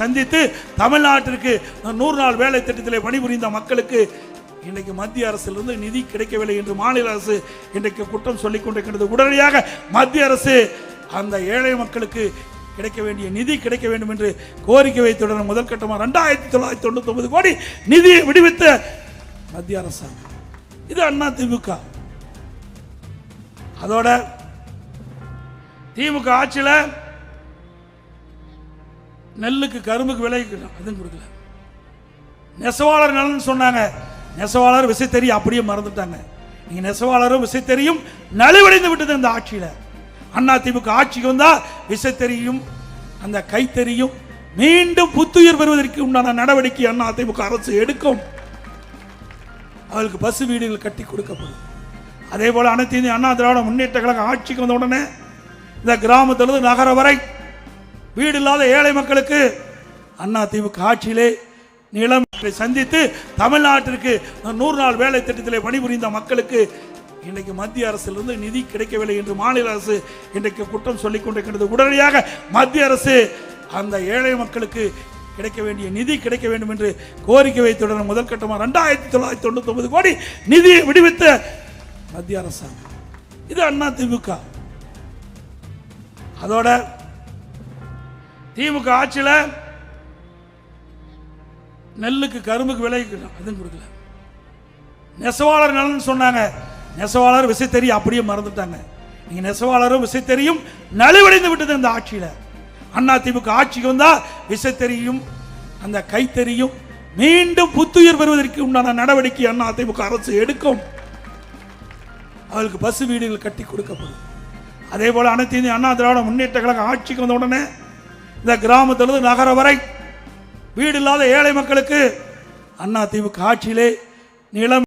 சந்தித்து தமிழ்நாட்டிற்கு நூறு நாள் வேலை திட்டத்திலே பணிபுரிந்த மக்களுக்கு இன்றைக்கு மத்திய அரசிலிருந்து நிதி கிடைக்கவில்லை என்று மாநில அரசு இன்றைக்கு குற்றம் சொல்லிக் கொண்டிருக்கிறது. உடனடியாக மத்திய அரசு அந்த ஏழை மக்களுக்கு கிடைக்க வேண்டிய நிதி கிடைக்க வேண்டும் என்று கோரிக்கை வைத்துடன் முதற்கட்டமாக ரெண்டாயிரத்தி தொள்ளாயிரத்தி தொண்ணூத்தி ஒன்பது கோடி நிதியை விடுவித்த மத்திய அரசாங்கம் இது அண்ணா திமுக. அதோட திமுக ஆட்சியில் நெல்லுக்கு கரும்புக்கு விலை அதுவும் கொடுக்கல. நெசவாளர் நலன் சொன்னாங்க. நெசவாளர் விசை தெரியும் அப்படியே மறந்துட்டாங்க. நீங்க நெசவாளரும் விசை தெரியும் நலிவடைந்து விட்டது இந்த ஆட்சியில. அண்ணா திமுக ஆட்சிக்கு வந்தா தெரியும் அந்த கைத்தறியும் மீண்டும் புத்துயிர் பெறுவதற்கு உண்டான நடவடிக்கை அண்ணா திமுக அரசு எடுக்கும். அவர்களுக்கு பஸ் வீடுகள் கட்டி கொடுக்கப்படும். அதே போல அனைத்து இந்திய அண்ணா திராவிட முன்னேற்ற கழகம் ஆட்சிக்கு வந்த உடனே இந்த கிராமத்திலிருந்து நகர வரை வீடு இல்லாத ஏழை மக்களுக்கு அண்ணா திமுக ஆட்சியிலே நிலம் சந்தித்து தமிழ்நாட்டிற்கு நூறு நாள் வேலை திட்டத்திலே பணிபுரிந்த மக்களுக்கு இன்றைக்கு மத்திய அரசிலிருந்து நிதி கிடைக்கவில்லை என்று மாநில அரசு இன்றைக்கு குற்றம் சொல்லிக் கொண்டிருக்கிறது உடனடியாக மத்திய அரசு அந்த ஏழை மக்களுக்கு கிடைக்க வேண்டிய நிதி கிடைக்க வேண்டும் என்று கோரிக்கை வைத்துடன் முதற்கட்டமாக ரெண்டாயிரத்தி தொள்ளாயிரத்தி தொண்ணூத்தி ஒன்பது கோடி நிதியை விடுவித்த மத்திய அரசாங்கம். இது அண்ணா திமுக. அதோட திமுக ஆட்சியில் நெல்லுக்கு கரும்புக்கு விலை அதுவும் கொடுக்கல. நெசவாளர் நலன் சொன்னாங்க. நெசவாளர் விசை தெரியும் அப்படியே மறந்துட்டாங்க. நீங்க நெசவாளரும் விசை தெரியும் நலிவடைந்து விட்டது இந்த ஆட்சியில். அண்ணா திமுக ஆட்சிக்கு வந்தா தெரியும் அந்த கைத்தறியும் மீண்டும் புத்துயிர் பெறுவதற்கு உண்டான நடவடிக்கை அண்ணா திமுக அரசு எடுக்கும். அவளுக்கு பஸ் வீடுகள் கட்டி கொடுக்கப்படும். அதே போல அனைத்து இந்திய அண்ணா திராவிட முன்னேற்ற கழகம் ஆட்சிக்கு வந்த உடனே இந்த கிராமத்திலிருந்து நகர வரை வீடு இல்லாத ஏழை மக்களுக்கு அண்ணா தீவு காட்சியிலே நிலம்